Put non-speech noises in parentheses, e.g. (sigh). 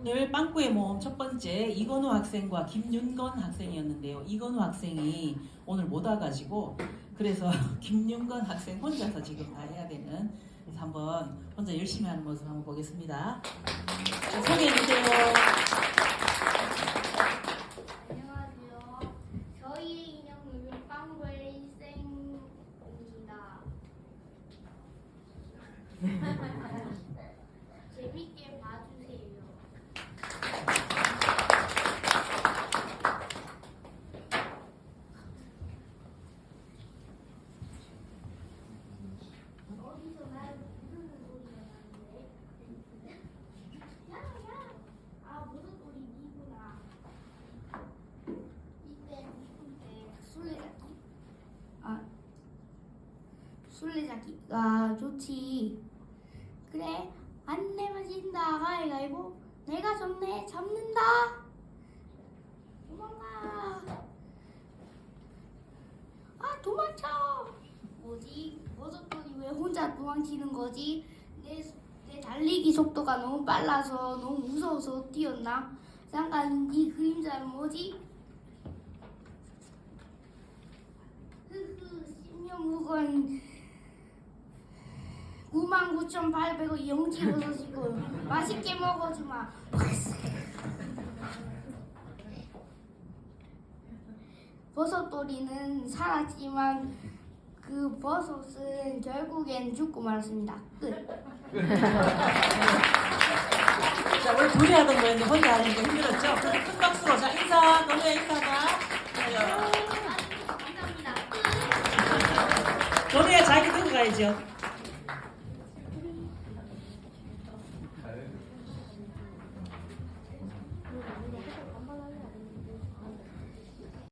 오늘 빵꾸의 모험 첫 번째 이건우 학생과 김윤건 학생이었는데요. 이건우 학생이 오늘 못 와가지고 그래서 (laughs) 김윤건 학생 혼자서 지금 다 해야 되는 그래서 한번 혼자 열심히 하는 모습 한번 보겠습니다. 자, 소개해 주세요. 안녕하세요. 저희의 인형은 빵블생입니다. (laughs) 재밌게 봐주세요. 어디서 날 부르는 소리가 나는데? 야야! 아 무슨 소리 니구나. 이때 이때 술래잡기 아 술래잡기가 좋지. 그래 안 내면 진다 가위가위보 내가 졌네 잡는다. 도망가. 아 도망쳐. 뭐지? 버섯돌이 왜 혼자 도망치는 거지? 내, 내 달리기 속도가 너무 빨라서 너무 무서워서 뛰었나? 잠깐 이 그림자는 뭐지? 흐흐 신명묵은 99,800원 영지 버섯이고 맛있게 먹어주마 버섯돌이는 살았지만 그 버섯은 결국엔 죽고 말았습니다 끝 (laughs) 자, 원래 둘이 하던 거였는데 혼자 하는 거 힘들었죠? 큰, 큰 박수로 자 인사, 너네 인사가. 감사합니다 끝 너네야 자기 들고 가야죠.